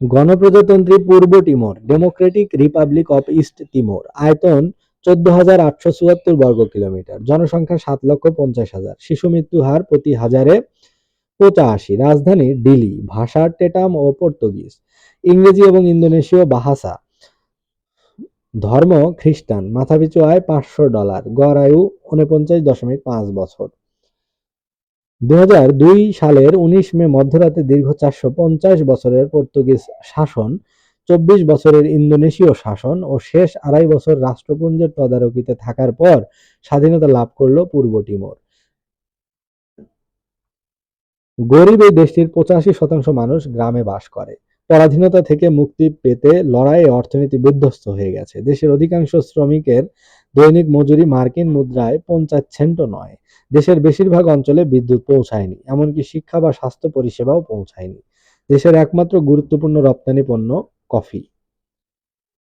গণপ্রজাতন্ত্রী পূর্ব Timor Democratic Republic of East Timor আয়তন চোদ্দ হাজার আটশো চুয়াত্তর বর্গ কিলোমিটার, জনসংখ্যা সাত লক্ষ পঞ্চাশ হাজার, শিশু মৃত্যু হার প্রতি হাজারে পঁচাশি, রাজধানী দিল্লি, ভাষা টেটাম ও পর্তুগিজ, ইংরেজি এবং ইন্দোনেশীয় বাহাসা, ধর্ম খ্রিস্টান, মাথাপিছু আয় পাঁচশো ডলার, গড় আয়ু উনপঞ্চাশ দশমিক পাঁচ বছর। দুই সালের উনিশ মে মধ্যরাতে দীর্ঘ চারশো পঞ্চাশ বছরের পর্তুগিজ শাসন, চব্বিশ বছরের ইন্দোনেশীয় শাসন ও শেষ আড়াই বছর রাষ্ট্রপুঞ্জের তদারকিতে থাকার পর স্বাধীনতা লাভ করল পূর্ব তিমুর। গরিব এই দেশটির পঁচাশি শতাংশ মানুষ গ্রামে বাস করে। পরাধীনতা থেকে মুক্তি পেতে লড়াইয়ে অর্থনীতি বিধ্বস্ত হয়ে গেছে। দেশের অধিকাংশ শ্রমিকের দৈনিক মজুরি মার্কিন মুদ্রায় পঞ্চাশ সেন্টও নয়। দেশের বেশিরভাগ অঞ্চলে বিদ্যুৎ পৌঁছায়নি, এমনকি শিক্ষা বা স্বাস্থ্য পরিষেবাও পৌঁছায়নি। দেশের একমাত্র গুরুত্বপূর্ণ রপ্তানি পণ্য কফি।